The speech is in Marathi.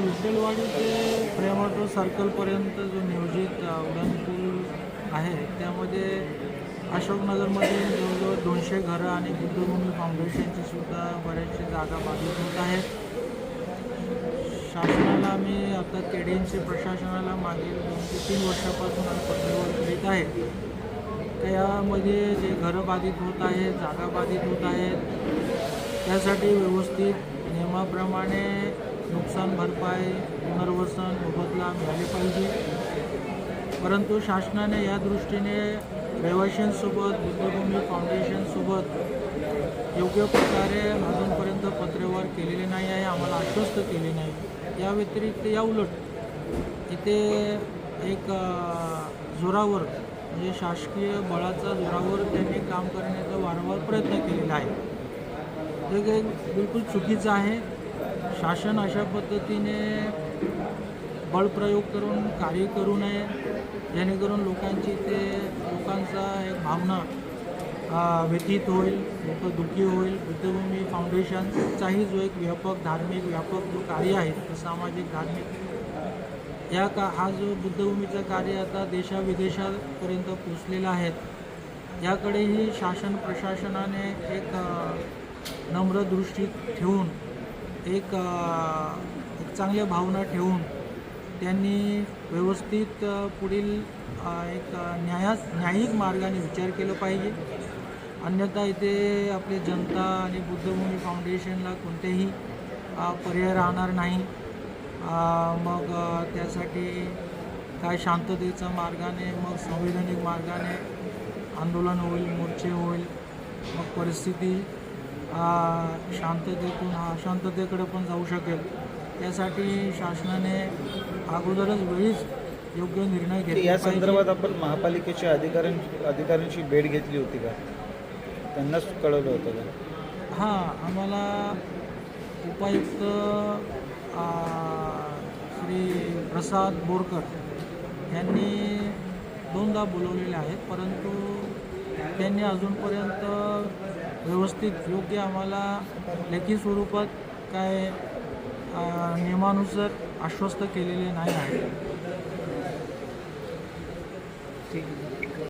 विठ्ठलवाडी ते प्रेमॉटो सर्कलपर्यंत जो नियोजित उड्डाण पूल आहे त्यामध्ये अशोकनगरमध्ये जवळजवळ दोनशे घरं आणि बुद्धभूमी फाउंडेशनची सुद्धा बऱ्याचशा जागा बाधित होत आहेत. शासनाला आम्ही आता के डी प्रशासनाला मागील दोन ते तीन वर्षापासून आम्ही पत्रव्यवहार करीत आहे. त्यामध्ये जे घरं बाधित होत आहेत जागा बाधित होत आहेत त्यासाठी व्यवस्थित नियमाप्रमाणे नुकसान भरपाई पुनर्वसन मोबदला मिळाले पाहिजे. परंतु शासनाने या दृष्टीने रहिवाशांसोबत बुद्धभूमी फाउंडेशनसोबत योग्य प्रकारे अजूनपर्यंत पत्रव्यवहार केलेले नाही आहे आम्हाला आश्वस्त केले नाही. या व्यतिरिक्त या उलट इथे एक जोरावर म्हणजे शासकीय बळाचा जोरावर त्यांनी काम करण्याचा वारंवार प्रयत्न केलेला आहे. हे काही बिलकुल चुकीचं आहे. शासन अशा पद्धतीने बळप्रयोग करून कार्य करू नये जेणेकरून लोकांची ते लोकांचा एक भावना व्यतीत होईल लोक दुःखी होईल. बुद्धभूमी फाउंडेशनचाही जो एक व्यापक धार्मिक व्यापक जो कार्य आहे सामाजिक धार्मिक या का हा जो बुद्धभूमीचं कार्य आता देशाविदेशापर्यंत पोचलेला आहे याकडेही शासन प्रशासनाने एक नम्र दृष्टी ठेवून एक एक चांगल्या भावना ठेवून त्यांनी व्यवस्थित पुढील एक न्याया न्यायिक मार्गाने विचार केला पाहिजे. अन्यथा इथे आपली जनता आणि बुद्धभूमी फाउंडेशनला कोणतेही पर्याय राहणार नाही. मग त्यासाठी काय शांततेच्या मार्गाने मग संवैधानिक मार्गाने आंदोलन होईल मोर्चे होईल मग परिस्थिती अ, शांततेतून अशांततेकडे पण जाऊ शकेल. त्यासाठी शासनाने अगोदरच वेळीच योग्य निर्णय घेतला या. संदर्भात आपण महापालिकेच्या अधिकाऱ्यां अधिकाऱ्यांची भेट घेतली होती का? त्यांनाच कळवलं होतं का? हां आम्हाला उपायुक्त श्री प्रसाद बोरकर यांनी दोनदा बोलवलेले आहेत परंतु त्यांनी अजूनपर्यंत व्यवस्थित योग्य आम्हाला लेखी स्वरूपात काय नियमानुसार आश्वस्त केलेले नाही आहे. ठीक आहे.